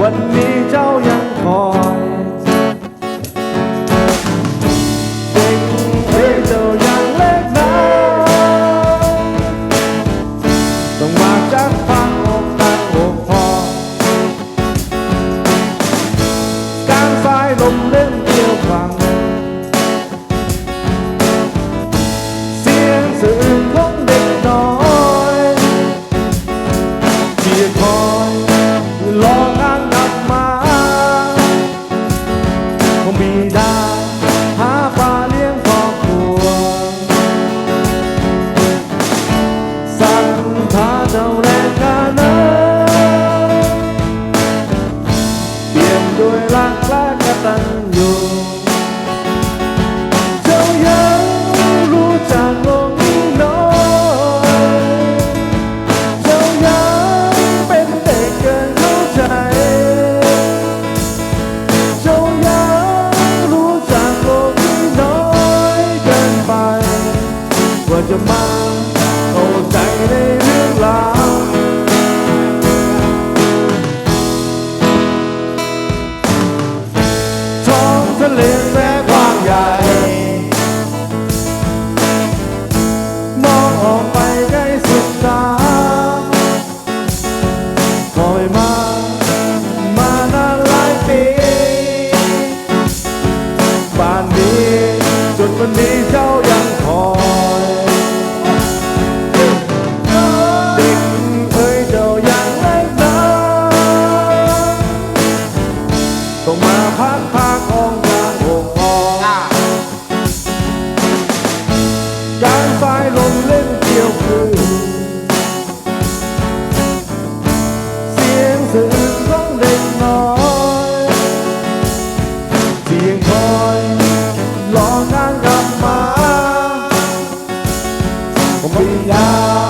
วันนี้เจ้ายังคอยเด็กเอ้ยเจ้ายังเล็กนะต้องมาจากฟังอกตั้งอกพอ การสายลมเล่นเกี่ยวฟัง เสียงสื่อ วยรักและกตัญญูเจ้ายังรู้จักลกนี้น้อยเจ้ายังเป็นเด็กเกินเข้าใจ เจ้ายังรู้จักลกนี้น้อยเกินไปว่าจะมา live. Obrigado.